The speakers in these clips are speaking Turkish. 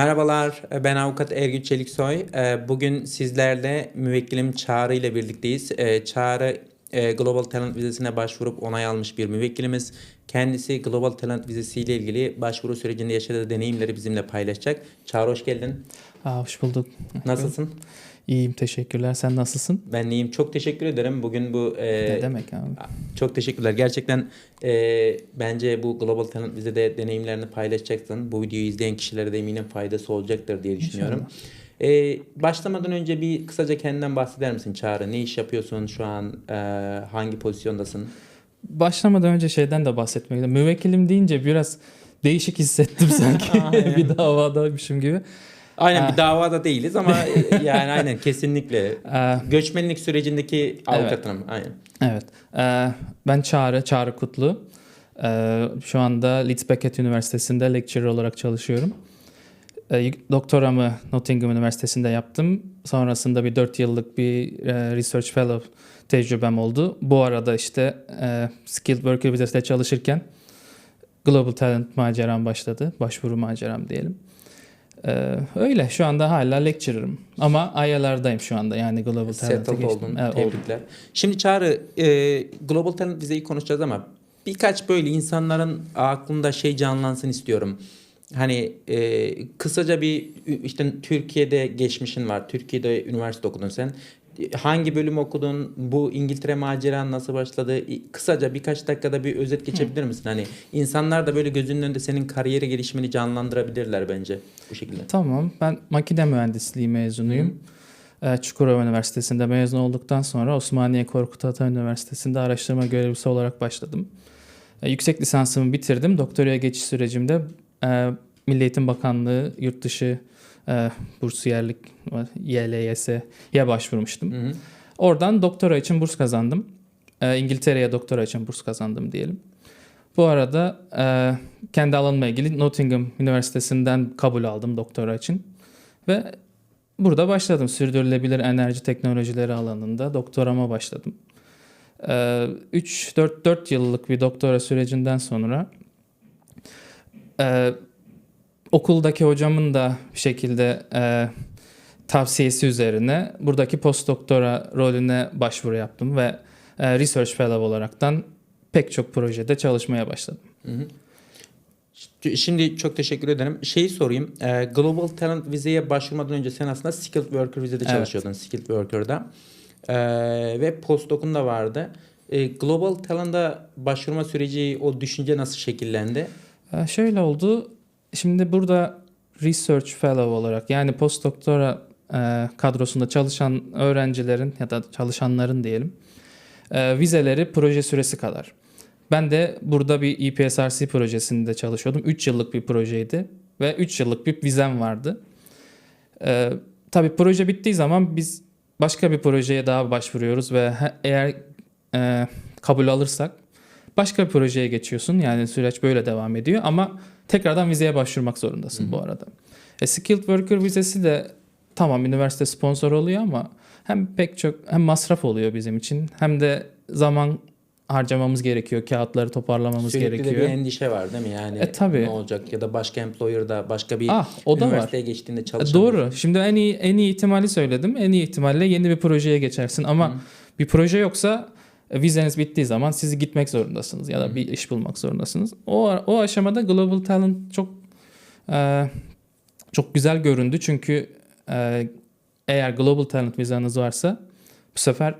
Merhabalar, ben avukat Ergün Çeliksoy. Ee, Bugün sizlerle müvekkilim Çağrı ile birlikteyiz. Ee, Çağrı e, Global Talent vizesine başvurup onay almış bir müvekkilimiz. Kendisi Global Talent vizesiyle ilgili başvuru sürecinde yaşadığı deneyimleri bizimle paylaşacak. Çağrı hoş geldin. Aa, hoş bulduk. Nasılsın? İyiyim teşekkürler. Sen nasılsın? Ben iyiyim. Çok teşekkür ederim. Bugün bu e, ne demek abi? Çok teşekkürler. Gerçekten e, bence bu Global Talent vizede deneyimlerini paylaşacaksın. Bu videoyu izleyen kişilere de eminim faydası olacaktır diye düşünüyorum. E, başlamadan önce bir kısaca kendinden bahseder misin Çağrı? Ne iş yapıyorsun şu an? E, hangi pozisyondasın? Başlamadan önce şeyden de bahsetmek. Müvekkilim deyince biraz değişik hissettim sanki. bir davadaymışım gibi. Aynen Ah. bir davada değiliz ama e, yani aynen kesinlikle. Göçmenlik sürecindeki avukatım. Aynen. evet. Ben Çağrı, Çağrı Kutlu. Şu anda Leeds Beckett Üniversitesi'nde lecturer olarak çalışıyorum. Doktoramı Nottingham Üniversitesi'nde yaptım. Sonrasında bir 4 yıllık bir e, research fellow tecrübem oldu. Bu arada işte e, skilled worker vizesiyle çalışırken Global Talent maceram başladı. Başvuru maceram diyelim. Ee, öyle şu anda hala lecturer'ım ama ayarlardayım şu anda yani Global Talent'e geçtim. oldun. Evet, oldum. Tebrikler. Şimdi Çağrı, e, Global Talent vizeyi konuşacağız ama birkaç böyle insanların aklında şey canlansın istiyorum. Hani e, kısaca bir işte Türkiye'de geçmişin var. Türkiye'de üniversite okudun sen. Hangi bölüm okudun? Bu İngiltere maceran nasıl başladı? Kısaca birkaç dakikada bir özet geçebilir misin? Hani insanlar da böyle gözünün önünde senin kariyeri gelişimini canlandırabilirler bence bu şekilde. Tamam ben makine mühendisliği mezunuyum. Ee, Çukurova Üniversitesi'nde mezun olduktan sonra Osmaniye Korkut Ata Üniversitesi'nde araştırma görevlisi olarak başladım. Ee, Yüksek lisansımı bitirdim. Doktoraya geçiş sürecimde e, Milli Eğitim Bakanlığı yurt dışı e, bursiyerlik YLYS'ye başvurmuştum. Hı hı. Oradan doktora için burs kazandım. Ee, İngiltere'ye doktora için burs kazandım diyelim. Bu arada e, kendi alanımla ilgili Nottingham Üniversitesi'nden kabul aldım doktora için. Ve burada başladım. Sürdürülebilir enerji teknolojileri alanında doktorama başladım. 3-4 yıllık bir doktora sürecinden sonra e, okuldaki hocamın da bir şekilde e, tavsiyesi üzerine buradaki postdoktora rolüne başvuru yaptım ve e, research fellow olaraktan pek çok projede çalışmaya başladım. Hı hı. Şimdi çok teşekkür ederim. Şeyi sorayım. Ee, Global Talent vizeye başvurmadan önce sen aslında Skilled Worker vizede Evet. çalışıyordun. Skilled Worker'da. Ee, ve postdoc'un da vardı. Ee, Global Talent'a başvurma süreci, o düşünce nasıl şekillendi? E, şöyle oldu. Şimdi burada research fellow olarak yani postdoktora e, kadrosunda çalışan öğrencilerin ya da çalışanların diyelim e, vizeleri proje süresi kadar. Ben de burada bir EPSRC projesinde çalışıyordum. 3 yıllık bir projeydi ve 3 yıllık bir vizem vardı. E, tabii proje bittiği zaman biz başka bir projeye daha başvuruyoruz ve eğer e, kabul alırsak başka bir projeye geçiyorsun. Yani süreç böyle devam ediyor ama tekrardan vizeye başvurmak zorundasın bu arada. E, skilled worker vizesi de tamam üniversite sponsor oluyor ama hem pek çok hem masraf oluyor bizim için hem de zaman harcamamız gerekiyor. Kağıtları toparlamamız Sürekli de gerekiyor. bir endişe var değil mi? Yani E, tabii. ne olacak ya da başka employer'da başka bir Ah, o da var. üniversiteye geçtiğinde çalışan Doğru. Şimdi en iyi en iyi ihtimali söyledim. En iyi ihtimalle yeni bir projeye geçersin ama bir proje yoksa e, vizeniz bittiği zaman siz gitmek zorundasınız ya da bir iş bulmak zorundasınız. O o aşamada Global Talent çok e, çok güzel göründü çünkü e, eğer Global Talent vizanız varsa bu sefer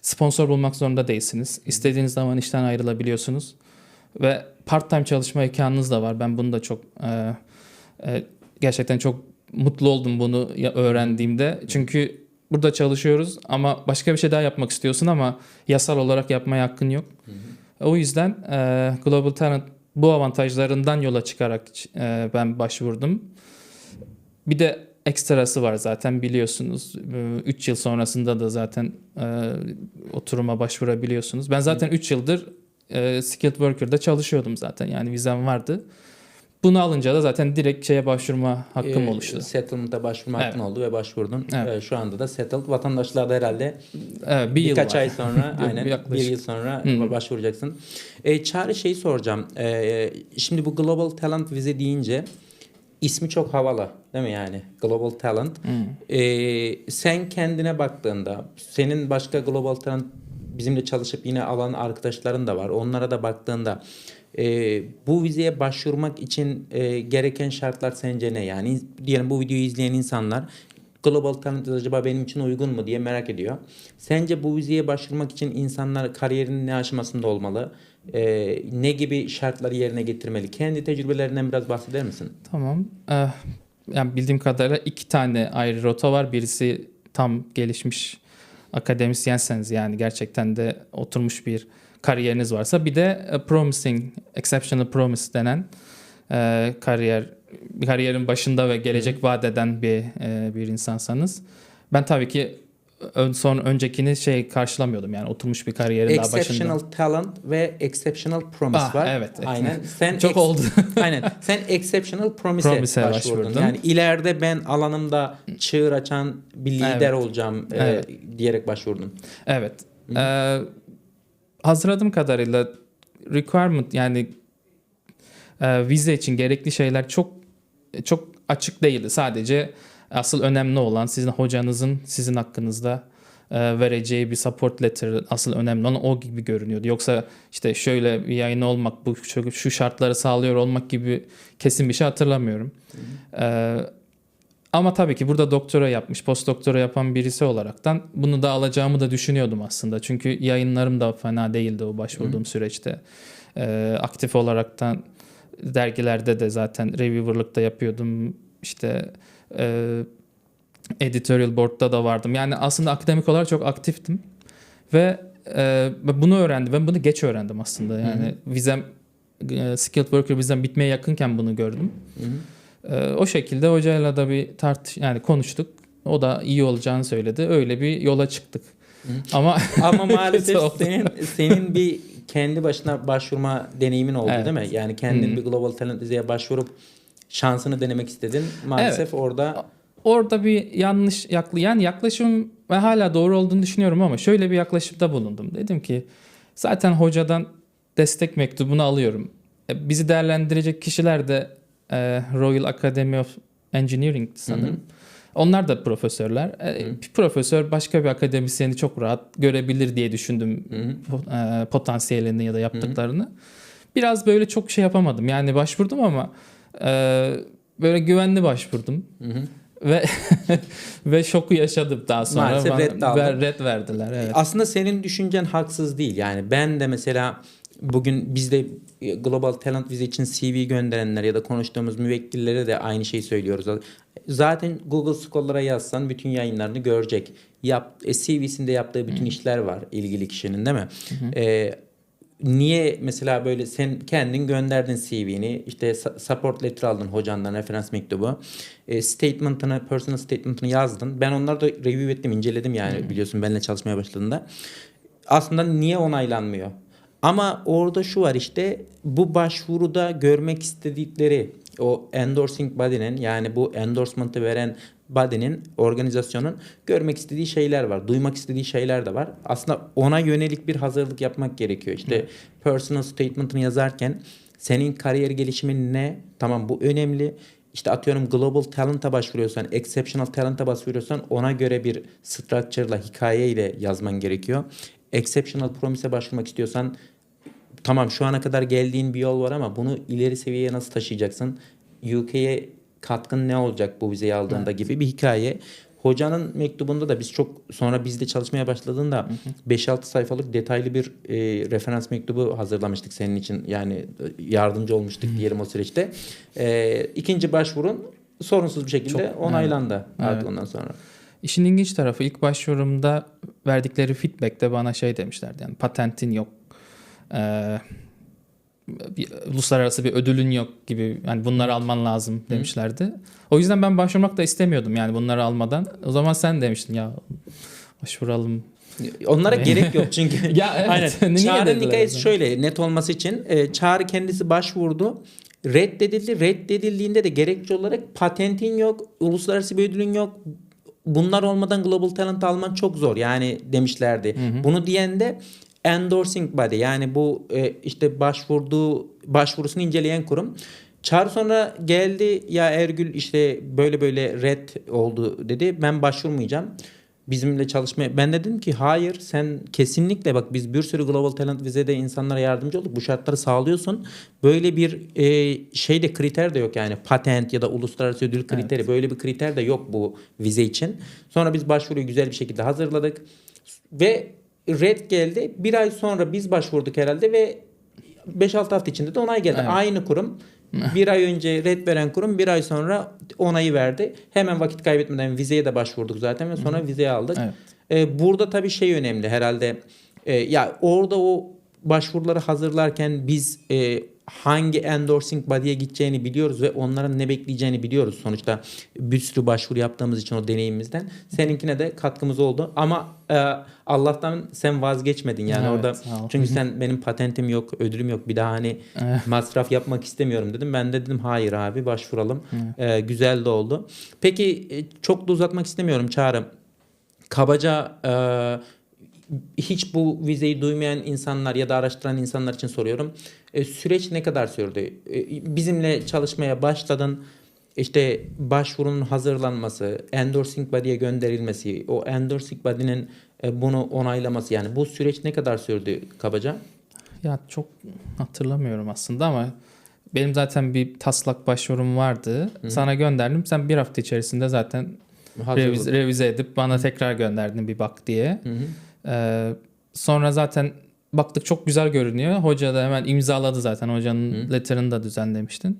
sponsor bulmak zorunda değilsiniz. İstediğiniz zaman işten ayrılabiliyorsunuz ve part-time çalışma imkanınız da var. Ben bunu da çok e, e, gerçekten çok mutlu oldum bunu öğrendiğimde. Çünkü burada çalışıyoruz ama başka bir şey daha yapmak istiyorsun ama yasal olarak yapmaya hakkın yok. O yüzden e, Global Talent bu avantajlarından yola çıkarak e, ben başvurdum. Bir de ekstrası var zaten biliyorsunuz. 3 yıl sonrasında da zaten e, oturuma başvurabiliyorsunuz. Ben zaten 3 yıldır e, skilled worker'da çalışıyordum zaten. Yani vizem vardı. Bunu alınca da zaten direkt şeye başvurma hakkım Ee, oluştu. Settlement'a başvurma hakkın Evet. oldu ve başvurdun. Evet. Ee, şu anda da settled. Vatandaşlar da herhalde Evet, bir Birkaç var. ay sonra aynen bir Yaklaşık. yıl sonra Hı. başvuracaksın. E, Çağrı şeyi soracağım. E, şimdi bu Global Talent vize deyince ismi çok havalı değil mi yani Global Talent. Ee, sen kendine baktığında senin başka Global Talent bizimle çalışıp yine alan arkadaşların da var. Onlara da baktığında e, bu vizeye başvurmak için e, gereken şartlar sence ne? Yani diyelim bu videoyu izleyen insanlar Global Talent acaba benim için uygun mu diye merak ediyor. Sence bu vizeye başvurmak için insanlar kariyerinin ne aşamasında olmalı? Ee, ne gibi şartları yerine getirmeli? Kendi tecrübelerinden biraz bahseder misin? Tamam. Ee, yani bildiğim kadarıyla iki tane ayrı rota var. Birisi tam gelişmiş akademisyenseniz yani gerçekten de oturmuş bir kariyeriniz varsa bir de e, promising, exceptional promise denen e, kariyer kariyerin başında ve gelecek vaat eden bir e, bir insansanız ben tabii ki ön, son öncekini şey karşılamıyordum yani oturmuş bir kariyerin daha başında. Exceptional Talent ve Exceptional Promise Ah, var. evet. Aynen. Sen Çok oldu. Aynen. Sen Exceptional Promise'e Promise'e başvurdun. başvurdum. Yani ileride ben alanımda çığır açan bir lider Evet. olacağım e, Evet. diyerek başvurdun. Evet. Ee, hazırladığım kadarıyla requirement yani e, vize için gerekli şeyler çok çok açık değildi. Sadece asıl önemli olan sizin hocanızın sizin hakkınızda e, vereceği bir support letter asıl önemli olan o gibi görünüyordu. Yoksa işte şöyle bir yayın olmak, bu şu, şartları sağlıyor olmak gibi kesin bir şey hatırlamıyorum. Ee, ama tabii ki burada doktora yapmış, post doktora yapan birisi olaraktan bunu da alacağımı da düşünüyordum aslında. Çünkü yayınlarım da fena değildi o başvurduğum süreçte. Ee, aktif olaraktan dergilerde de zaten reviewerlık da yapıyordum. İşte e, editorial board'da da vardım. Yani aslında akademik olarak çok aktiftim. Ve e, bunu öğrendim. Ben bunu geç öğrendim aslında. Yani vizem e, skilled worker vizem bitmeye yakınken bunu gördüm. Ee, o şekilde hocayla da bir tart yani konuştuk. O da iyi olacağını söyledi. Öyle bir yola çıktık. Ama Ama maalesef senin senin bir kendi başına başvurma deneyimin oldu Evet. değil mi? Yani kendin Hı. bir Global Talent vizeye başvurup şansını denemek istedin. Maalesef orada orada bir yanlış yaklı yani yaklaşım ve hala doğru olduğunu düşünüyorum ama şöyle bir yaklaşımda bulundum. Dedim ki zaten hocadan destek mektubunu alıyorum. E, bizi değerlendirecek kişiler de e, Royal Academy of Engineering sanırım. Hı hı. Onlar da profesörler. E, profesör başka bir akademisyeni çok rahat görebilir diye düşündüm Hı hı. po- e, potansiyelini ya da yaptıklarını. Biraz böyle çok şey yapamadım. Yani başvurdum ama e, böyle güvenli başvurdum. Hı hı. Ve ve şoku yaşadım daha sonra. Maalesef red ver- red verdiler. Evet. Aslında senin düşüncen haksız değil. Yani ben de mesela bugün bizde Global Talent Vize için CV gönderenler ya da konuştuğumuz müvekkillere de aynı şeyi söylüyoruz. Zaten Google Scholar'a yazsan bütün yayınlarını görecek. Yap, e, CV'sinde yaptığı bütün işler var ilgili kişinin değil mi? Ee, niye mesela böyle sen kendin gönderdin CV'ni işte support letter aldın hocandan referans mektubu e, statement'ını personal statement'ını yazdın ben onları da review ettim inceledim yani biliyorsun benimle çalışmaya başladığında aslında niye onaylanmıyor ama orada şu var işte bu başvuruda görmek istedikleri o endorsing body'nin yani bu endorsement'ı veren body'nin organizasyonun görmek istediği şeyler var. Duymak istediği şeyler de var. Aslında ona yönelik bir hazırlık yapmak gerekiyor. İşte personal statement'ını yazarken senin kariyer gelişimin ne? Tamam bu önemli. İşte atıyorum global talent'a başvuruyorsan, exceptional talent'a başvuruyorsan ona göre bir structure'la, hikayeyle yazman gerekiyor. Exceptional promise'e başvurmak istiyorsan tamam şu ana kadar geldiğin bir yol var ama bunu ileri seviyeye nasıl taşıyacaksın? UK'ye katkın ne olacak bu vizeyi aldığında gibi bir hikaye. Hocanın mektubunda da biz çok sonra bizde çalışmaya başladığında 5-6 sayfalık detaylı bir e, referans mektubu hazırlamıştık senin için. Yani e, yardımcı olmuştuk diyelim o süreçte. E, ikinci başvurun sorunsuz bir şekilde Çok- onaylandı artık Evet. ondan sonra. İşin ilginç tarafı ilk başvurumda verdikleri feedback'te bana şey demişlerdi. Yani patentin yok. Ee, bir, uluslararası bir ödülün yok gibi. Yani bunları alman lazım demişlerdi. O yüzden ben başvurmak da istemiyordum yani bunları almadan. O zaman sen demiştin ya başvuralım. Onlara gerek yok çünkü. Ya evet. Aynen. Çağrı'nın hikayesi şöyle net olması için e, Çağrı kendisi başvurdu. Reddedildi. Reddedildiğinde de gerekçe olarak patentin yok, uluslararası bir ödülün yok. Bunlar olmadan global talent alman çok zor yani demişlerdi. Bunu diyen de endorsing body yani bu e, işte başvurduğu başvurusunu inceleyen kurum. Çağrı sonra geldi ya Ergül işte böyle böyle red oldu dedi. Ben başvurmayacağım. Bizimle çalışmaya. Ben de dedim ki hayır sen kesinlikle bak biz bir sürü Global Talent vizede insanlara yardımcı olduk. Bu şartları sağlıyorsun. Böyle bir e, şey de kriter de yok yani patent ya da uluslararası ödül kriteri böyle bir kriter de yok bu vize için. Sonra biz başvuruyu güzel bir şekilde hazırladık. Ve red geldi. Bir ay sonra biz başvurduk herhalde ve 5-6 hafta içinde de onay geldi. Evet. Aynı kurum. bir ay önce red veren kurum bir ay sonra onayı verdi. Hemen vakit kaybetmeden vizeye de başvurduk zaten ve sonra vizeyi aldık. Evet. Ee, burada tabii şey önemli herhalde. Ee, ya orada o başvuruları hazırlarken biz e, hangi endorsing body'ye gideceğini biliyoruz ve onların ne bekleyeceğini biliyoruz. Sonuçta bir sürü başvuru yaptığımız için o deneyimimizden. Seninkine de katkımız oldu. Ama e, Allah'tan sen vazgeçmedin yani Evet, orada. Çünkü sen benim patentim yok, ödülüm yok. Bir daha hani masraf yapmak istemiyorum dedim. Ben de dedim hayır abi başvuralım. Ee, güzel de oldu. Peki e, çok da uzatmak istemiyorum Çağrı. Kabaca e, hiç bu vizeyi duymayan insanlar ya da araştıran insanlar için soruyorum. E, süreç ne kadar sürdü? E, bizimle çalışmaya başladın. İşte başvurunun hazırlanması, endorsing body'ye gönderilmesi, o endorsing body'nin e, bunu onaylaması yani bu süreç ne kadar sürdü kabaca? Ya çok hatırlamıyorum aslında ama benim zaten bir taslak başvurum vardı. Sana gönderdim. Sen bir hafta içerisinde zaten Hazırladı. revize, revize edip bana tekrar gönderdin bir bak diye. Hı hı. Ee, sonra zaten baktık çok güzel görünüyor. Hoca da hemen imzaladı zaten. Hocanın letter'ını da düzenlemiştin.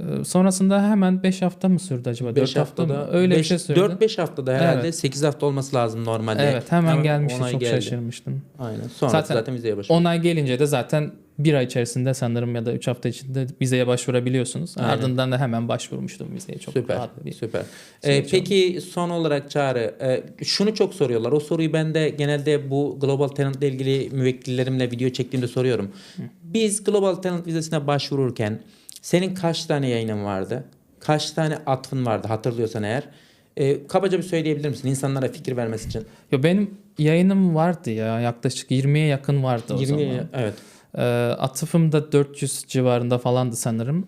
Ee, sonrasında hemen 5 hafta mı sürdü acaba? 4 5 hafta mı? haftada Öyle bir beş- şey sürdü. 4-5 haftada herhalde Evet. 8 hafta olması lazım normalde. Evet hemen Ama gelmişti. Çok geldi. şaşırmıştım. Aynen. Sonra zaten, Zaten vizeye başladık. Onay gelince de zaten bir ay içerisinde sanırım ya da 3 hafta içinde vizeye başvurabiliyorsunuz. Aynen. Ardından da hemen başvurmuştum vizeye. Çok Süper. rahat bir Süper. Ee, peki son olarak Çağrı, e, şunu çok soruyorlar. O soruyu ben de genelde bu Global Talent ile ilgili müvekkillerimle video çektiğimde soruyorum. Biz Global Talent vizesine başvururken senin kaç tane yayının vardı? Kaç tane atfın vardı hatırlıyorsan eğer? Ee, kabaca bir söyleyebilir misin insanlara fikir vermesi için? Ya benim yayınım vardı ya yaklaşık 20'ye yakın vardı o 20 zaman. evet. Ee, atıfım da 400 civarında falandı sanırım.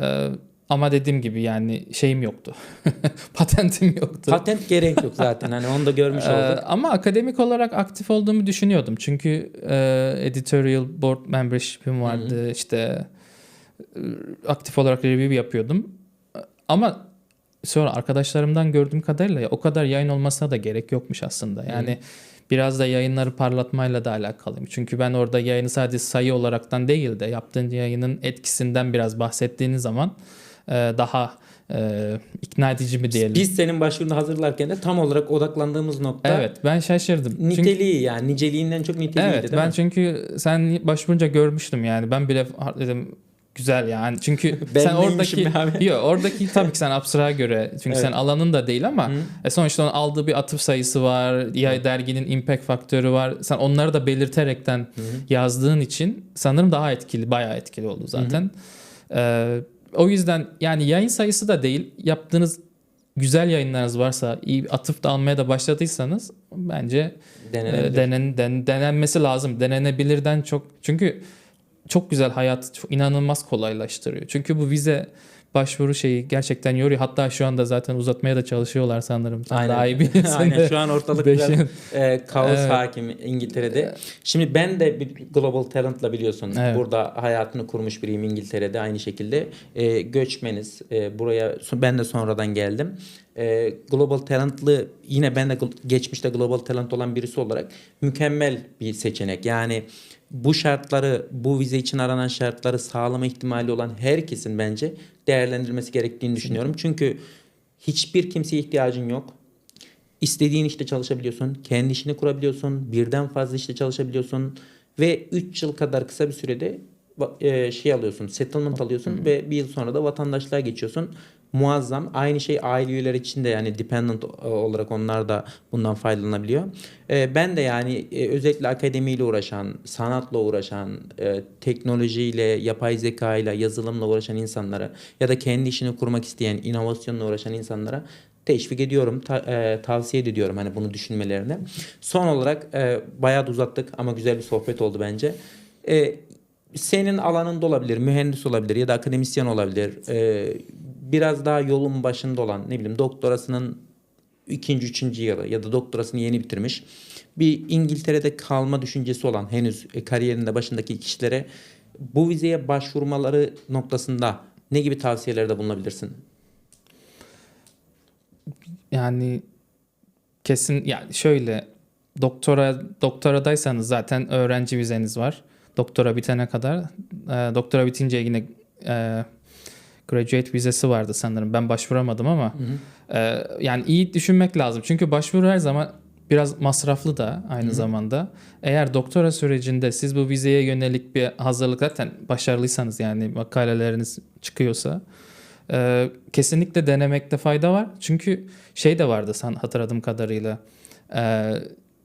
Ee, ama dediğim gibi yani şeyim yoktu. Patentim yoktu. Patent gerek yok zaten. Hani onu da görmüş Ee, olduk. ama akademik olarak aktif olduğumu düşünüyordum. Çünkü e, editorial board membership'im vardı. İşte e, aktif olarak review yapıyordum. Ama sonra arkadaşlarımdan gördüğüm kadarıyla ya, o kadar yayın olmasına da gerek yokmuş aslında. Yani biraz da yayınları parlatmayla da alakalıyım. Çünkü ben orada yayını sadece sayı olaraktan değil de yaptığın yayının etkisinden biraz bahsettiğiniz zaman e, daha e, ikna edici mi diyelim. Biz senin başvurunu hazırlarken de tam olarak odaklandığımız nokta Evet ben şaşırdım. Çünkü- niteliği yani niceliğinden çok niteliğiydi Evet değil ben mi? çünkü sen başvurunca görmüştüm yani ben bile dedim güzel yani. Çünkü sen oradaki yok oradaki tabii ki sen Apsara'ya göre çünkü Evet. sen alanın da değil ama Hı. e, sonuçta onun aldığı bir atıf sayısı var ya derginin impact faktörü var. Sen onları da belirterekten yazdığın için sanırım daha etkili bayağı etkili oldu zaten. Ee, o yüzden yani yayın sayısı da değil. Yaptığınız güzel yayınlarınız varsa iyi atıf da almaya da başladıysanız bence e, denen, den- denenmesi lazım. Denenebilirden çok. Çünkü çok güzel hayatı çok inanılmaz kolaylaştırıyor. Çünkü bu vize başvuru şeyi gerçekten yoruyor. Hatta şu anda zaten uzatmaya da çalışıyorlar sanırım. Sen daha iyi biliyorsun. Aynen şu an ortalık Beş biraz e, kaos Evet. hakim İngiltere'de. Şimdi ben de bir Global Talent'la biliyorsun Evet. burada hayatını kurmuş biriyim İngiltere'de aynı şekilde. E, göçmeniz e, buraya ben de sonradan geldim. E, Global Talent'lı yine ben de geçmişte Global Talent olan birisi olarak mükemmel bir seçenek. Yani bu şartları, bu vize için aranan şartları sağlama ihtimali olan herkesin bence değerlendirmesi gerektiğini düşünüyorum. Çünkü hiçbir kimseye ihtiyacın yok. İstediğin işte çalışabiliyorsun. Kendi işini kurabiliyorsun. Birden fazla işte çalışabiliyorsun. Ve 3 yıl kadar kısa bir sürede e, şey alıyorsun. Settlement alıyorsun ve bir yıl sonra da vatandaşlığa geçiyorsun. Muazzam. Aynı şey aile üyeleri için de yani dependent e, olarak onlar da bundan faydalanabiliyor. E, Ben de yani e, özellikle akademiyle uğraşan, sanatla uğraşan, e, teknolojiyle, yapay zeka ile, yazılımla uğraşan insanlara ya da kendi işini kurmak isteyen, inovasyonla uğraşan insanlara teşvik ediyorum, ta- e, tavsiye ediyorum hani bunu düşünmelerini. Son olarak e, bayağı da uzattık ama güzel bir sohbet oldu bence. E, senin alanında olabilir, mühendis olabilir ya da akademisyen olabilir. Ee, biraz daha yolun başında olan ne bileyim doktorasının ikinci, üçüncü yılı ya da doktorasını yeni bitirmiş. Bir İngiltere'de kalma düşüncesi olan henüz e, kariyerinde başındaki kişilere bu vizeye başvurmaları noktasında ne gibi tavsiyelerde bulunabilirsin? Yani kesin yani şöyle doktora doktoradaysanız zaten öğrenci vizeniz var. Doktora bitene kadar e, doktora bitince yine e, graduate vizesi vardı sanırım. Ben başvuramadım ama e, yani iyi düşünmek lazım. Çünkü başvuru her zaman biraz masraflı da aynı zamanda. Eğer doktora sürecinde siz bu vizeye yönelik bir hazırlık zaten başarılıysanız yani makaleleriniz çıkıyorsa e, kesinlikle denemekte fayda var. Çünkü şey de vardı san hatırladığım kadarıyla. E,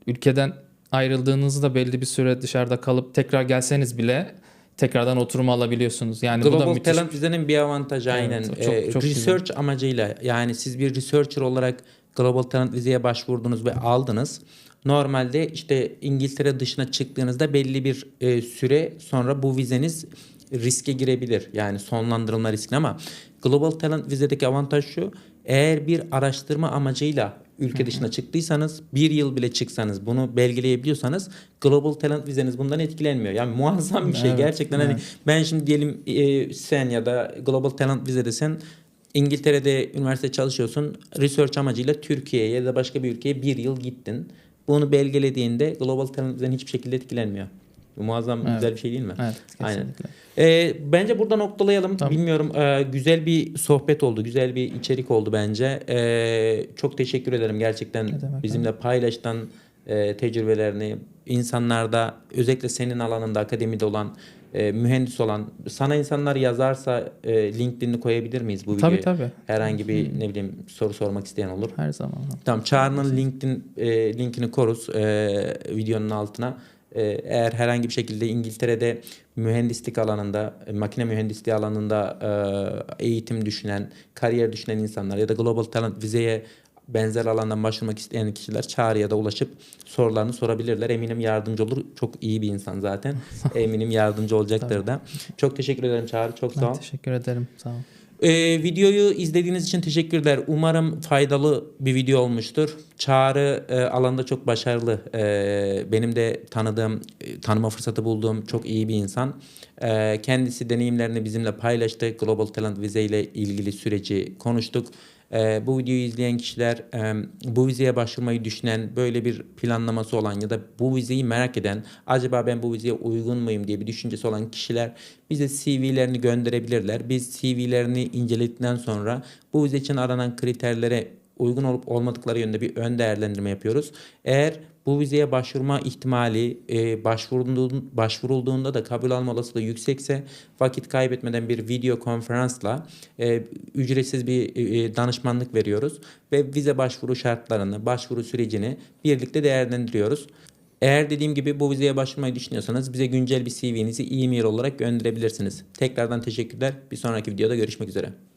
ülkeden ayrıldığınızda belli bir süre dışarıda kalıp tekrar gelseniz bile tekrardan oturum alabiliyorsunuz. Yani bu da Global müthiş. Talent vizenin bir avantajı Evet, aynen. çok- Ee, çok research amacıyla yani siz bir researcher olarak Global Talent vizeye başvurdunuz ve aldınız. Normalde işte İngiltere dışına çıktığınızda belli bir e, süre sonra bu vizeniz riske girebilir. Yani sonlandırılma riski ama Global Talent vizedeki avantaj şu. Eğer bir araştırma amacıyla ülke dışına çıktıysanız bir yıl bile çıksanız bunu belgeleyebiliyorsanız Global Talent vizeniz bundan etkilenmiyor. Yani muazzam bir şey Evet, gerçekten hani evet. ben şimdi diyelim e, sen ya da Global Talent vizedesen İngiltere'de üniversite çalışıyorsun. Research amacıyla Türkiye'ye ya da başka bir ülkeye bir yıl gittin. Bunu belgelediğinde Global Talent vizen hiçbir şekilde etkilenmiyor. Muazzam Evet. güzel bir şey değil mi? Evet, Aynen. kesinlikle. Ee, bence burada noktalayalım. Tamam. Bilmiyorum e, güzel bir sohbet oldu. Güzel bir içerik oldu bence. Ee, çok teşekkür ederim gerçekten demek bizimle paylaştan e, tecrübelerini insanlarda özellikle senin alanında akademide olan e, mühendis olan sana insanlar yazarsa e, LinkedIn'ini koyabilir miyiz bu Tabii videoya? tabii. Herhangi bir ne bileyim soru sormak isteyen olur. Her zaman. Tamam Çağrı'nın LinkedIn e, linkini koruz e, videonun altına. E, eğer herhangi bir şekilde İngiltere'de mühendislik alanında, e, makine mühendisliği alanında e, eğitim düşünen, kariyer düşünen insanlar ya da Global Talent vizeye benzer alandan başvurmak isteyen kişiler Çağrı'ya da ulaşıp sorularını sorabilirler. Eminim yardımcı olur. Çok iyi bir insan zaten. Eminim yardımcı olacaktır da. Çok teşekkür ederim Çağrı. Çok sağ Ben ol. teşekkür ederim. Sağ olun. Ee, videoyu izlediğiniz için teşekkürler. Umarım faydalı bir video olmuştur. Çağrı e, alanda çok başarılı. Ee, benim de tanıdığım, e, tanıma fırsatı bulduğum çok iyi bir insan. Ee, kendisi deneyimlerini bizimle paylaştı. Global Talent Vize ile ilgili süreci konuştuk. Ee, bu videoyu izleyen kişiler bu vizeye başvurmayı düşünen, böyle bir planlaması olan ya da bu vizeyi merak eden, acaba ben bu vizeye uygun muyum diye bir düşüncesi olan kişiler bize CV'lerini gönderebilirler. Biz CV'lerini inceledikten sonra bu vize için aranan kriterlere uygun olup olmadıkları yönde bir ön değerlendirme yapıyoruz. Eğer bu vizeye başvurma ihtimali e, başvurulduğun, başvurulduğunda da kabul alma olasılığı yüksekse vakit kaybetmeden bir video konferansla e, ücretsiz bir e, danışmanlık veriyoruz ve vize başvuru şartlarını, başvuru sürecini birlikte değerlendiriyoruz. Eğer dediğim gibi bu vizeye başvurmayı düşünüyorsanız bize güncel bir CV'nizi e-mail olarak gönderebilirsiniz. Tekrardan teşekkürler. Bir sonraki videoda görüşmek üzere.